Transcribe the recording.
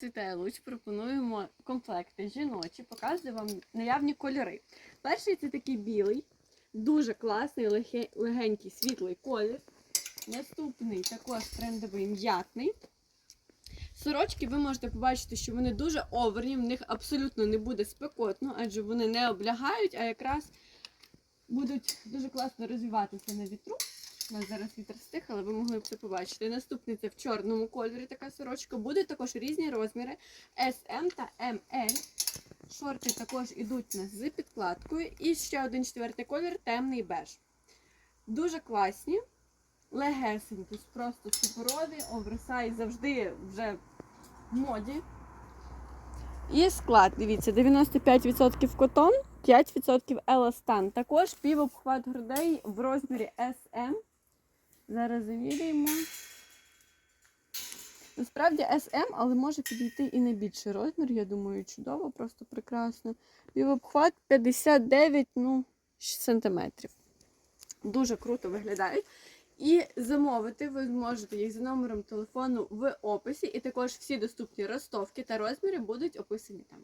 Світає пропонуємо комплекти жіночі, показую вам наявні кольори. Перший це такий білий, дуже класний, легенький світлий колір. Наступний також трендовий м'ятний. Сорочки ви можете побачити, що вони дуже оверні, в них абсолютно не буде спекотно, адже вони не облягають, а якраз будуть дуже класно розвиватися на вітру. У нас зараз вітер стих, але ви могли б це побачити. Наступний це в чорному кольорі така сорочка. Будуть також різні розміри SM та ML. Шорти також ідуть нас з підкладкою. І ще один четвертий колір темний беж. Дуже класні, легесенькі, просто суперові, оверсайз завжди вже в моді. І склад, дивіться, 95% котон, 5% еластан. Також півобхват грудей в розмірі SM. Зараз замірюємо. Насправді SM, але може підійти і на більший розмір. Я думаю, чудово, просто прекрасно. Півобхват 59 ну, сантиметрів. Дуже круто виглядають. І замовити ви зможете їх за номером телефону в описі, і також всі доступні ростовки та розміри будуть описані там.